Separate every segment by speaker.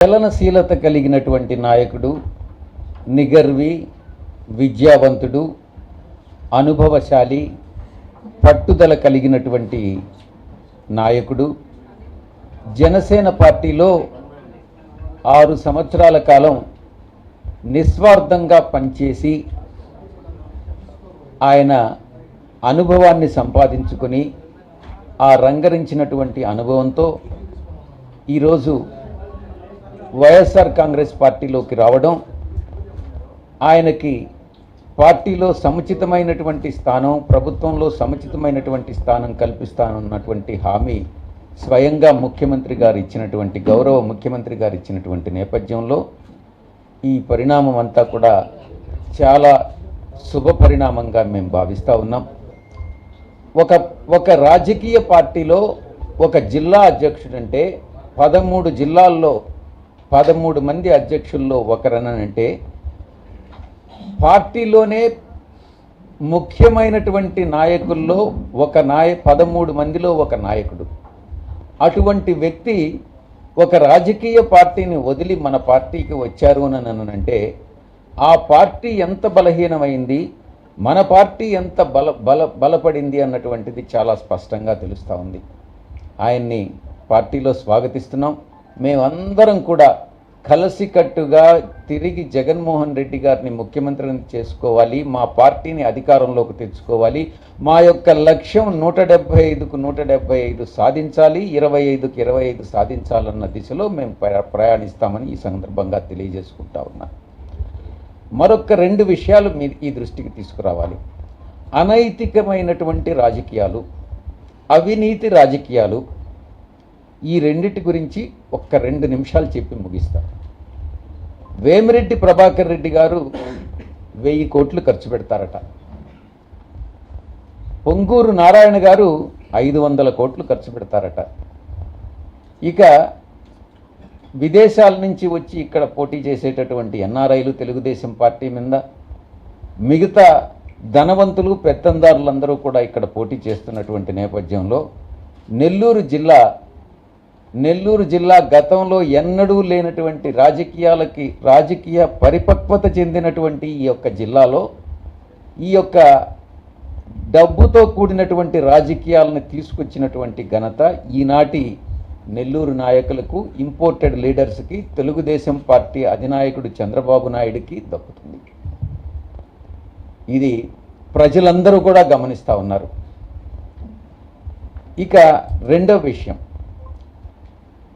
Speaker 1: చలనశీలత కలిగినటువంటి నాయకుడు నిగర్వి విద్యావంతుడు అనుభవశాలి పట్టుదల కలిగినటువంటి నాయకుడు. జనసేన పార్టీలో ఆరు సంవత్సరాల కాలం నిస్వార్థంగా పనిచేసి ఆయన అనుభవాన్ని సంపాదించుకొని ఆ రంగరించినటువంటి అనుభవంతో ఈరోజు వైఎస్ఆర్ కాంగ్రెస్ పార్టీలోకి రావడం ఆయనకి పార్టీలో సముచితమైనటువంటి స్థానం ప్రభుత్వంలో సముచితమైనటువంటి స్థానం కల్పిస్తానన్నటువంటి హామీ స్వయంగా ముఖ్యమంత్రి గారు ఇచ్చినటువంటి గౌరవ ముఖ్యమంత్రి గారు ఇచ్చినటువంటి నేపథ్యంలో ఈ పరిణామం అంతా కూడా చాలా శుభ పరిణామంగా మేము భావిస్తూ ఉన్నాం. ఒక ఒక రాజకీయ పార్టీలో ఒక జిల్లా అధ్యక్షుడంటే పదమూడు జిల్లాల్లో పదమూడు మంది అధ్యక్షుల్లో ఒకరనంటే పార్టీలోనే ముఖ్యమైనటువంటి నాయకుల్లో ఒక నాయ పదమూడు మందిలో ఒక నాయకుడు. అటువంటి వ్యక్తి ఒక రాజకీయ పార్టీని వదిలి మన పార్టీకి వచ్చారు అని అంటే ఆ పార్టీ ఎంత బలహీనమైంది మన పార్టీ ఎంత బల బల బలపడింది అన్నటువంటిది చాలా స్పష్టంగా తెలుస్తూ ఉంది. ఆయన్ని పార్టీలో స్వాగతిస్తున్నాం. మేమందరం కూడా కలసికట్టుగా తిరిగి జగన్మోహన్ రెడ్డి గారిని ముఖ్యమంత్రిని చేసుకోవాలి మా పార్టీని అధికారంలోకి తెచ్చుకోవాలి మా యొక్క లక్ష్యం నూట డెబ్బై ఐదుకు నూట డెబ్బై ఐదు సాధించాలి ఇరవై ఐదుకు ఇరవై ఐదు సాధించాలన్న దిశలో మేము ప్రయాణిస్తామని ఈ సందర్భంగా తెలియజేసుకుంటా ఉన్నా. మరొక రెండు విషయాలు మీ ఈ దృష్టికి తీసుకురావాలి. అనైతికమైనటువంటి రాజకీయాలు అవినీతి రాజకీయాలు ఈ రెండిటి గురించి ఒక్క రెండు నిమిషాలు చెప్పి ముగిస్తారు వేమిరెడ్డి ప్రభాకర్ రెడ్డి గారు వెయ్యి కోట్లు ఖర్చు పెడతారట. పొంగూరు నారాయణ గారు ఐదు వందల కోట్లు ఖర్చు పెడతారట. ఇక విదేశాల నుంచి వచ్చి ఇక్కడ పోటీ చేసేటటువంటి ఎన్ఆర్ఐలు తెలుగుదేశం పార్టీ మీద మిగతా ధనవంతులు పెత్తందారులందరూ కూడా ఇక్కడ పోటీ చేస్తున్నటువంటి నేపథ్యంలో నెల్లూరు జిల్లా నెల్లూరు జిల్లా గతంలో ఎన్నడూ లేనటువంటి రాజకీయాలకి రాజకీయ పరిపక్వత చెందినటువంటి ఈ యొక్క జిల్లాలో ఈ యొక్క డబ్బుతో కూడినటువంటి రాజకీయాలను తీసుకొచ్చినటువంటి ఘనత ఈనాటి నెల్లూరు నాయకులకు ఇంపోర్టెడ్ లీడర్స్కి తెలుగుదేశం పార్టీ అధినాయకుడు చంద్రబాబు నాయుడికి దక్కుతుంది. ఇది ప్రజలందరూ కూడా గమనిస్తూ ఉన్నారు. ఇక రెండో విషయం.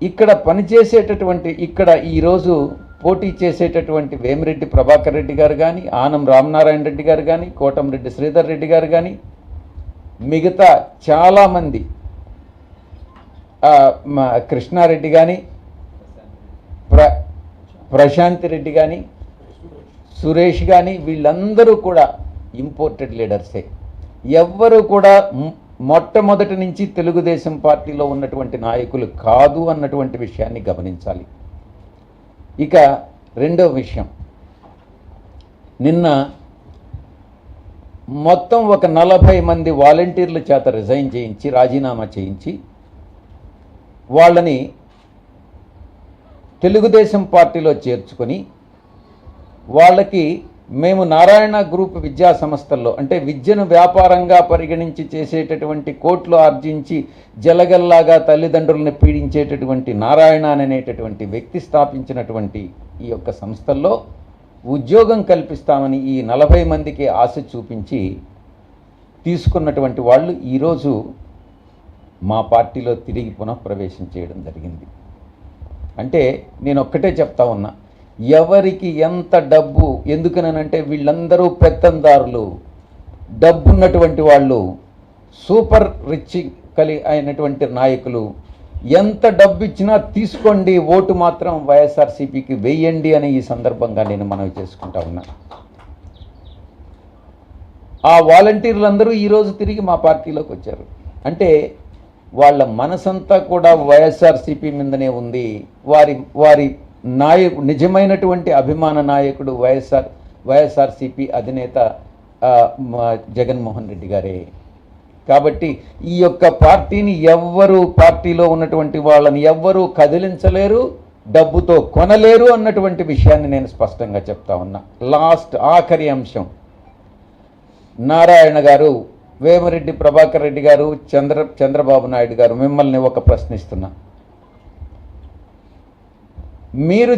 Speaker 1: ఇక్కడ పనిచేసేటటువంటి ఇక్కడ ఈరోజు పోటీ చేసేటటువంటి వేమిరెడ్డి ప్రభాకర్ రెడ్డి గారు కానీ ఆనం రామనారాయణ రెడ్డి గారు కానీ కోటంరెడ్డి శ్రీధర్ రెడ్డి గారు కానీ మిగతా చాలామంది కృష్ణారెడ్డి కానీ ప్ర ప్రశాంతి రెడ్డి కానీ సురేష్ కానీ వీళ్ళందరూ కూడా ఇంపోర్టెడ్ లీడర్సే. ఎవ్వరూ కూడా మొట్టమొదటి నుంచి తెలుగుదేశం పార్టీలో ఉన్నటువంటి నాయకులు కాదు అన్నటువంటి విషయాన్ని గమనించాలి. ఇక రెండో విషయం. నిన్న మొత్తం ఒక నలభై మంది వాలంటీర్ల చేత రిజైన్ చేయించి రాజీనామా చేయించి వాళ్ళని తెలుగుదేశం పార్టీలో చేర్చుకొని వాళ్ళకి మేము నారాయణ గ్రూప్ విద్యా సంస్థల్లో అంటే విద్యను వ్యాపారంగా పరిగణించి చేసేటటువంటి కోట్లు ఆర్జించి జలగల్లాగా తల్లిదండ్రులను పీడించేటటువంటి నారాయణ అనేటటువంటి వ్యక్తి స్థాపించినటువంటి ఈ యొక్క సంస్థల్లో ఉద్యోగం కల్పిస్తామని ఈ నలభై మందికి ఆశ చూపించి తీసుకున్నటువంటి వాళ్ళు ఈరోజు మా పార్టీలో తిరిగి పునఃప్రవేశం చేయడం జరిగింది. అంటే నేను ఒక్కటే చెప్తా ఉన్నా ఎవరికి ఎంత డబ్బు ఎందుకనంటే వీళ్ళందరూ పెత్తందారులు. డబ్బున్నటువంటి వాళ్ళు సూపర్ రిచ్ కలి అయినటువంటి నాయకులు. ఎంత డబ్బు ఇచ్చినా తీసుకోండి ఓటు మాత్రం వైఎస్ఆర్సీపీకి వెయ్యండి అని ఈ సందర్భంగా నేను మనవి చేసుకుంటా ఉన్నా. ఆ వాలంటీర్లందరూ ఈరోజు తిరిగి మా పార్టీలోకి వచ్చారు. అంటే వాళ్ళ మనసంతా కూడా వైఎస్ఆర్సీపీ మీదనే ఉంది. వారి వారి నాయ నిజమైనటువంటి అభిమాన నాయకుడు వైఎస్ఆర్ వైఎస్ఆర్సీపీ అధినేత జగన్మోహన్ రెడ్డి గారే. కాబట్టి ఈ యొక్క పార్టీని ఎవ్వరు పార్టీలో ఉన్నటువంటి వాళ్ళని ఎవ్వరూ కదిలించలేరు డబ్బుతో కొనలేరు అన్నటువంటి విషయాన్ని నేను స్పష్టంగా చెప్తా ఉన్నా. లాస్ట్ ఆఖరి అంశం. నారాయణ గారు వేమరెడ్డి ప్రభాకర్ రెడ్డి గారు చంద్ర చంద్రబాబు నాయుడు గారు మిమ్మల్ని ఒక ప్రశ్నిస్తున్నా. మీరు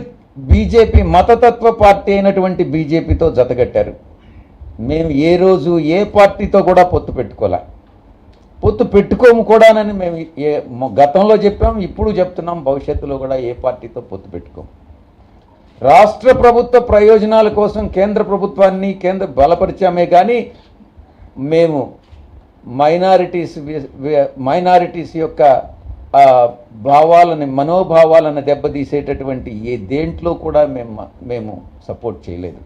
Speaker 1: బీజేపీ మతతత్వ పార్టీ అయినటువంటి బీజేపీతో జతగట్టారు. మేము ఏ రోజు ఏ పార్టీతో కూడా పొత్తు పెట్టుకోలే. పొత్తు పెట్టుకోము కూడానని మేము ఏ గతంలో చెప్పాం ఇప్పుడు చెప్తున్నాం భవిష్యత్తులో కూడా ఏ పార్టీతో పొత్తు పెట్టుకోము. రాష్ట్ర ప్రభుత్వ ప్రయోజనాల కోసం కేంద్ర ప్రభుత్వాన్ని కేంద్ర బలపరిచామే కానీ మేము మైనారిటీస్ మైనారిటీస్ యొక్క భావాలని మనోభావాలను దెబ్బతీసేటటువంటి ఏ దేంట్లో కూడా మేము మేము సపోర్ట్ చేయలేదు.